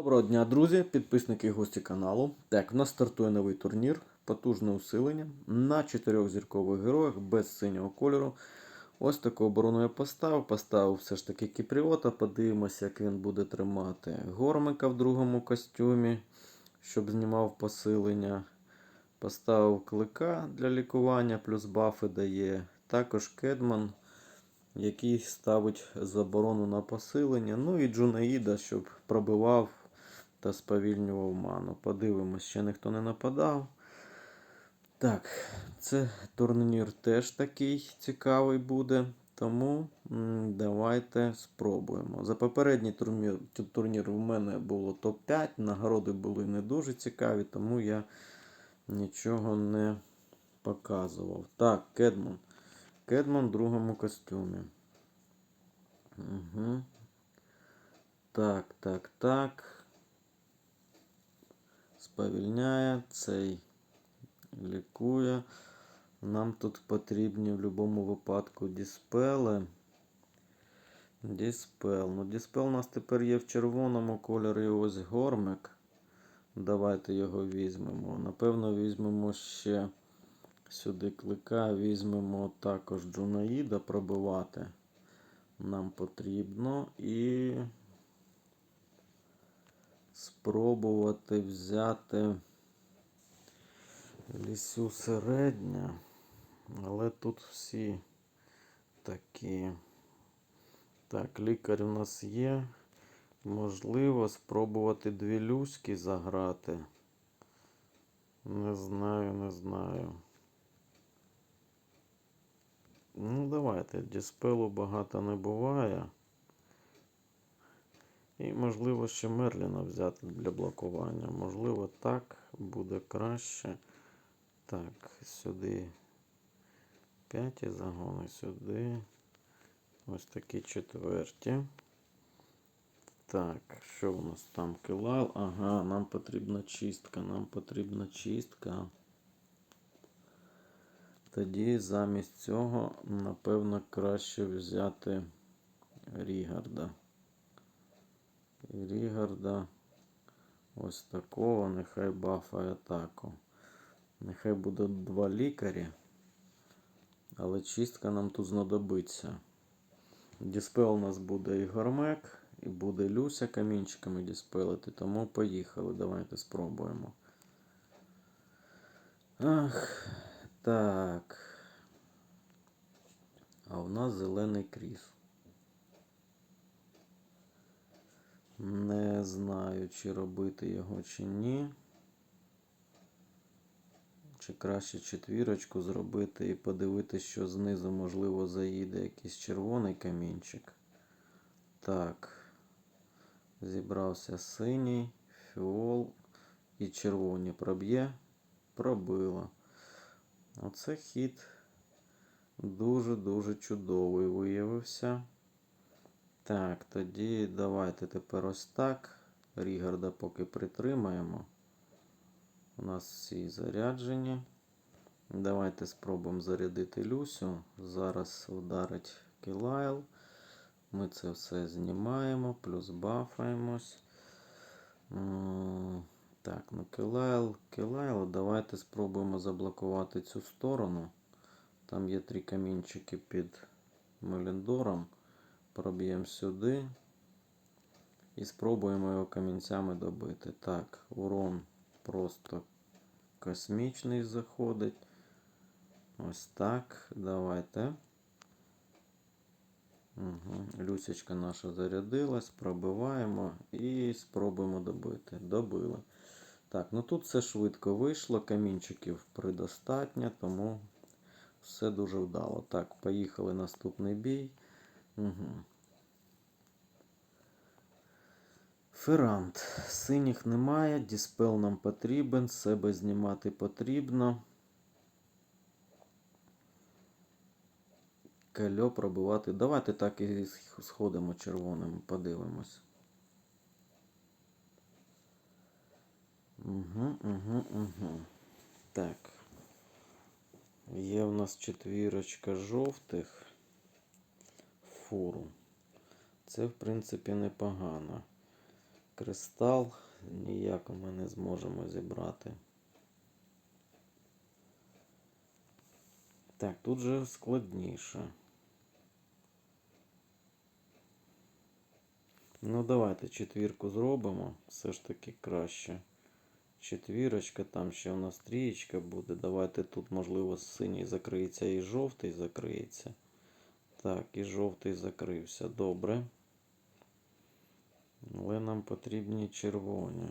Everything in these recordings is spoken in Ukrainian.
Доброго дня, друзі, підписники і гості каналу. Так, в нас стартує новий турнір, потужне усилення на чотирьох зіркових героях без синього кольору. Ось таку оборону я поставив. Поставив все ж таки Кіпріота. Подивимося, як він буде тримати Гормика в другому костюмі, щоб знімав посилення. Поставив клика для лікування, плюс бафи дає. Також Кедман, який ставить заборону на посилення. Ну і Джунаїда, щоб пробивав та сповільнював ману. Подивимось, ще ніхто не нападав. Так, це турнір теж такий цікавий буде. Тому давайте спробуємо. За попередній турнір, турнір у мене було топ-5, нагороди були не дуже цікаві, тому я нічого не показував. Так, Кедман. Кедман в другому костюмі. Угу. Так, так, так. Сповільняє, цей лікує. Нам тут потрібні в будь-якому випадку діспели. Діспел. Ну, діспел у нас тепер є в червоному кольорі ось гормик. Давайте його візьмемо. Напевно, візьмемо ще сюди клика, візьмемо також Джунаїда пробивати. Нам потрібно і спробувати взяти лісю середня. Але тут всі такі. Так, лікар у нас є. Можливо, спробувати дві люськи заграти. Не знаю, не знаю. Ну, давайте. Діспелу багато не буває. І, можливо, ще Мерліна взяти для блокування. Можливо, так буде краще. Так, сюди п'яті загони, сюди. Ось такі четверті. Так, що у нас там килал? Ага, нам потрібна чистка, нам потрібна чистка. Тоді замість цього, напевно, краще взяти Рігарда. Рігарда ось такого, нехай бафає атаку. Нехай буде два лікарі. Але чистка нам тут знадобиться. Діспел у нас буде і гормек, і буде Люся камінчиками діспелити. Тому поїхали. Давайте спробуємо. Ах, так. А у нас зелений кріс. Не знаю, чи робити його, чи ні. Чи краще четвірочку зробити і подивитися, що знизу, можливо, заїде якийсь червоний камінчик. Так. Зібрався синій, фіол і червоні проб'є. Пробило. Оце хід дуже-дуже чудовий виявився. Так, тоді давайте тепер ось так. Рігарда поки притримаємо. У нас всі заряджені. Давайте спробуємо зарядити Люсю. Зараз вдарить Кілайл. Ми це все знімаємо, плюс бафаємось. Так, ну Кілайл, Кілайл. Давайте спробуємо заблокувати цю сторону. Там є три камінчики під Меліндором. Проб'ємо сюди. І спробуємо його камінцями добити. Так, урон просто космічний заходить. Ось так. Давайте. Угу. Люсечка наша зарядилась, пробиваємо і спробуємо добити. Добили. Так, ну тут все швидко вийшло, камінчиків предостатньо, тому все дуже вдало. Так, поїхали наступний бій. Угу. Ферант. Синіх немає, діспел нам потрібен, себе знімати потрібно. Кальо пробивати. Давайте так і сходимо червоним, подивимось. Угу, угу, угу. Так. Є в нас четвірочка жовтих фуру. Це, в принципі, непогано. кристал. Ніяк ми не зможемо зібрати. Так, тут же складніше. Ну, давайте четвірку зробимо. Все ж таки краще. Четвірочка, там ще у нас трієчка буде. Давайте тут, можливо, синій закриється і жовтий закриється. Так, і жовтий закрився. Добре. Але нам потрібні червоні.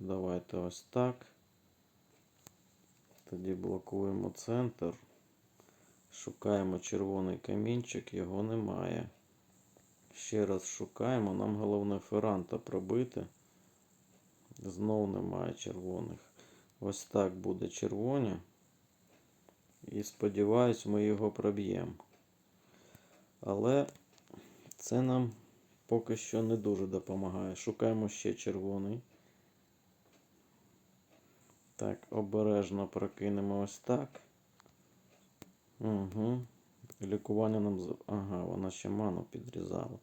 Давайте ось так. Тоді блокуємо центр. Шукаємо червоний камінчик, його немає. Ще раз шукаємо. Нам головне феранта пробити. Знов немає червоних. Ось так буде червоні. І сподіваюсь, ми його проб'ємо. Але це нам поки що не дуже допомагає. Шукаємо ще червоний. Так, обережно прокинемо ось так. Угу. Лікування нам. Ага, вона ще ману підрізала.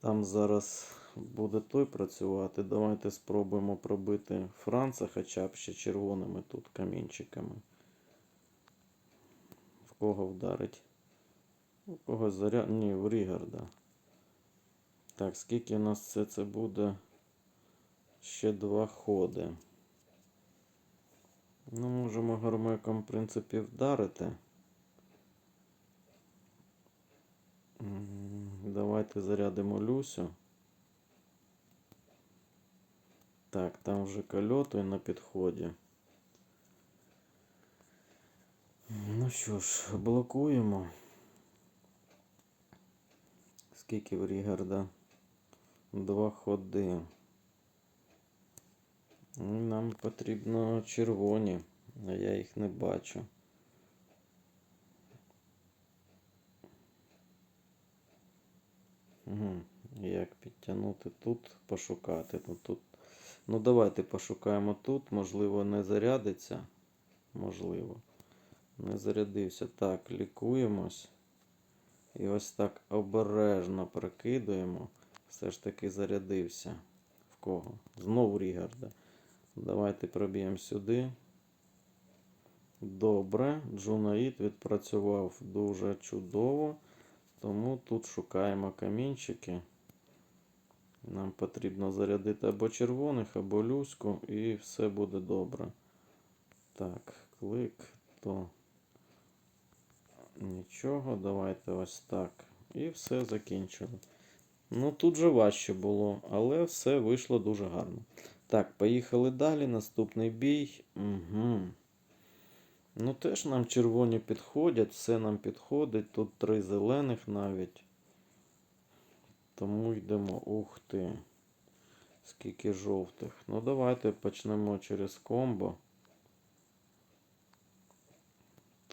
Там зараз буде той працювати. Давайте спробуємо пробити Франца хоча б ще червоними тут камінчиками. В кого вдарить? У когось заряд. Ні, в Рігарда. Так, скільки у нас це, це буде? Ще два ходи. Ну, можемо гармеком, в принципі, вдарити. Давайте зарядимо Люсю. Так, там вже кольоти на підході. Ну що ж, блокуємо. Скільки в Рігарда? Два ходи. Ну, Нам потрібно червоні, а я їх не бачу. Угу. Як підтягнути тут, пошукати. Ну, тут. ну давайте пошукаємо тут. Можливо, не зарядиться. Можливо. Не зарядився. Так, лікуємось. І ось так обережно прокидуємо. Все ж таки зарядився. В кого? Знову Рігарда. Давайте проб'ємо сюди. Добре. Джунаїд відпрацював дуже чудово. Тому тут шукаємо камінчики. Нам потрібно зарядити або червоних, або люську, і все буде добре. Так, клик, то нічого. Давайте ось так. І все закінчили. Ну, тут же важче було, але все вийшло дуже гарно. Так, поїхали далі. Наступний бій. Угу. Ну, теж нам червоні підходять, все нам підходить. Тут три зелених навіть. Тому йдемо. Ух ти. Скільки жовтих. Ну, давайте почнемо через комбо.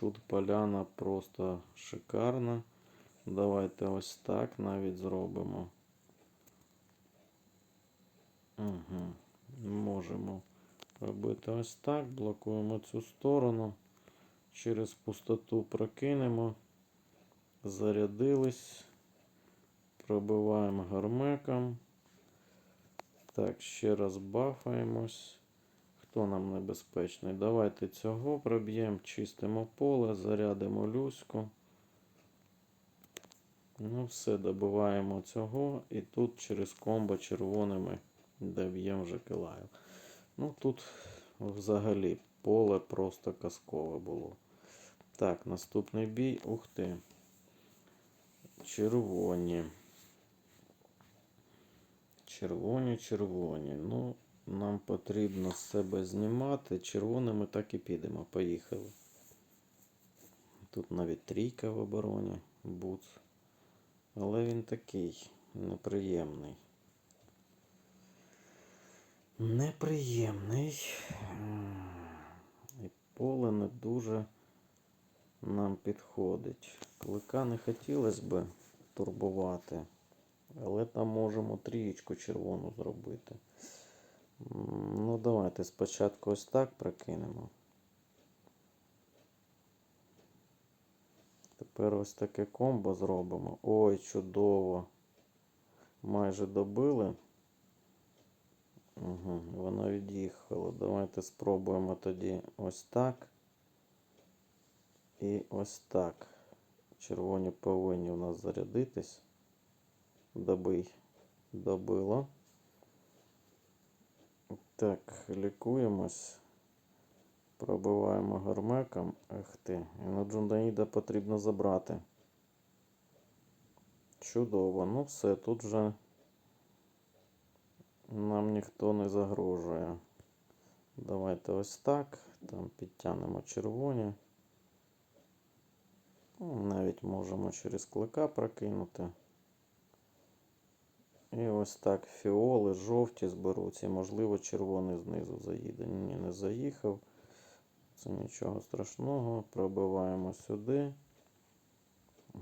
Тут поляна просто шикарна. Давайте ось так навіть зробимо. Угу. Можемо робити ось так. Блокуємо цю сторону. Через пустоту прокинемо. Зарядились. Пробиваємо гармеком. Так, ще раз бафаємось. Хто нам небезпечний? Давайте цього проб'ємо, чистимо поле, зарядимо люську. Ну, все, добиваємо цього. І тут через комбо червоними доб'ємо вже килаю. Ну, тут взагалі поле просто казкове було. Так, наступний бій. Ух ти. Червоні. Червоні, червоні. Ну, нам потрібно з себе знімати. Червоними так і підемо. Поїхали. Тут навіть трійка в обороні. Буц. Але він такий неприємний. Неприємний. І поле не дуже нам підходить. Клика не хотілося б турбувати, але там можемо трієчку червону зробити. Ну, давайте спочатку ось так прокинемо. Тепер ось таке комбо зробимо. Ой, чудово. Майже добили. Угу, воно від'їхало. Давайте спробуємо тоді ось так. І ось так. Червоні повинні у нас зарядитись. Добий. Добило. Так, лікуємось. Пробиваємо гармеком. Ех ти. І на Джундаїда потрібно забрати. Чудово. Ну все, тут вже нам ніхто не загрожує. Давайте ось так. Там підтягнемо червоні. Навіть можемо через клика прокинути. І ось так фіоли, жовті зберуться. І, можливо, червоний знизу заїде. Ні, не заїхав. Це нічого страшного. Пробиваємо сюди.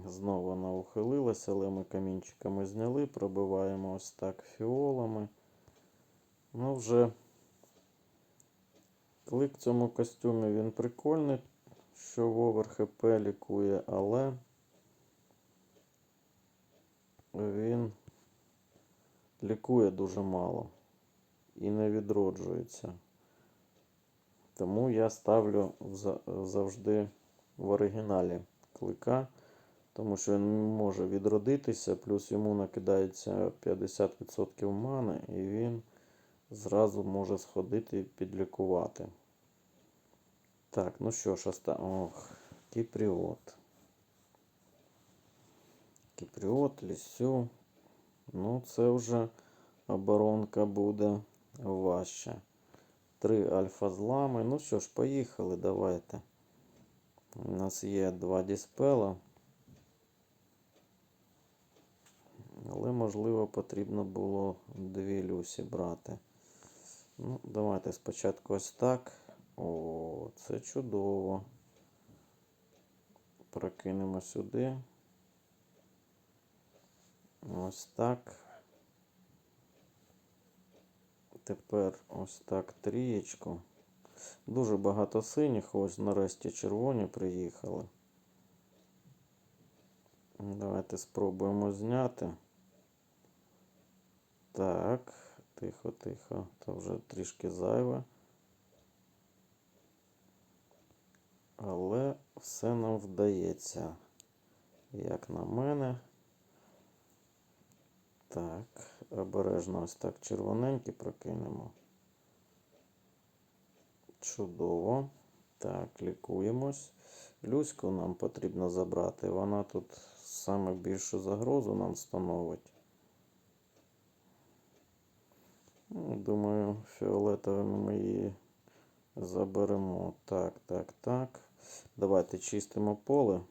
Знову вона ухилилася, але ми камінчиками зняли. Пробиваємо ось так фіолами. Ну, вже клик в цьому костюмі він прикольний, що в овер ХП але він лікує дуже мало і не відроджується. Тому я ставлю завжди в оригіналі клика, тому що він може відродитися, плюс йому накидається 50% мани, і він зразу може сходити і підлікувати. Так, ну що ж, оста... Ох, Кіпріот. Кіпріот, лісю. Ну, це вже оборонка буде важча. Три альфа злами. Ну що ж, поїхали, давайте. У нас є два діспела. Але, можливо, потрібно було дві люсі брати. Ну, давайте спочатку ось так. О, це чудово. Прокинемо сюди. Ось так. Тепер ось так трієчку. Дуже багато синіх, ось нарешті червоні приїхали. Давайте спробуємо зняти. Так, тихо, тихо. Це вже трішки зайве. Але все нам вдається. Як на мене. Так, обережно ось так червоненький прокинемо. Чудово. Так, лікуємось. Люську нам потрібно забрати. Вона тут саме більшу загрозу нам становить. Ну, Думаю, фіолетовими ми її заберемо. Так, так, так. Давайте чистимо поле.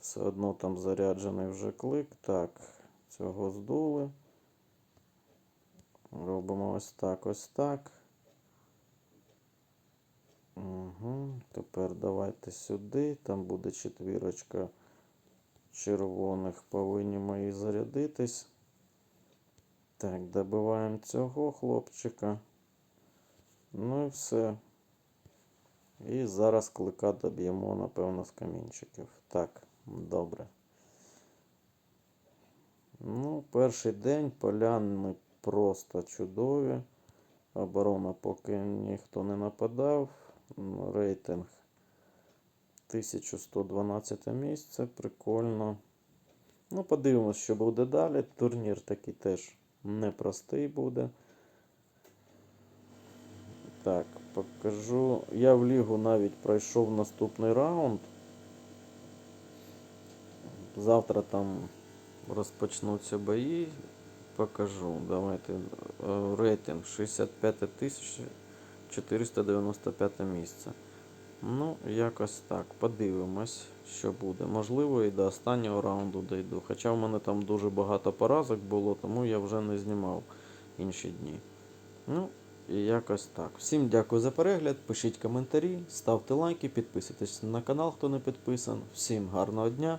Все одно там заряджений вже клик. Так, цього здули. Робимо ось так, ось так. Угу. Тепер давайте сюди. Там буде четвірочка червоних. Повинні мої зарядитись. Так, добиваємо цього хлопчика. Ну і все. І зараз клика доб'ємо, напевно, з камінчиків. Так, добре. Ну, перший день поляни просто чудові. Оборона поки ніхто не нападав. Ну, Рейтинг 1112 місце. Прикольно. Ну, подивимось, що буде далі. Турнір такий теж непростий буде. Так, покажу. Я в лігу навіть пройшов наступний раунд. Завтра там розпочнуться бої. Покажу. Давайте. Е, Рейтинг 65 495 місце. Ну, якось так. Подивимось, що буде. Можливо, і до останнього раунду дійду. Хоча в мене там дуже багато поразок було, тому я вже не знімав інші дні. Ну, і якось так. Всім дякую за перегляд. Пишіть коментарі, ставте лайки, підписуйтесь на канал, хто не підписан. Всім гарного дня.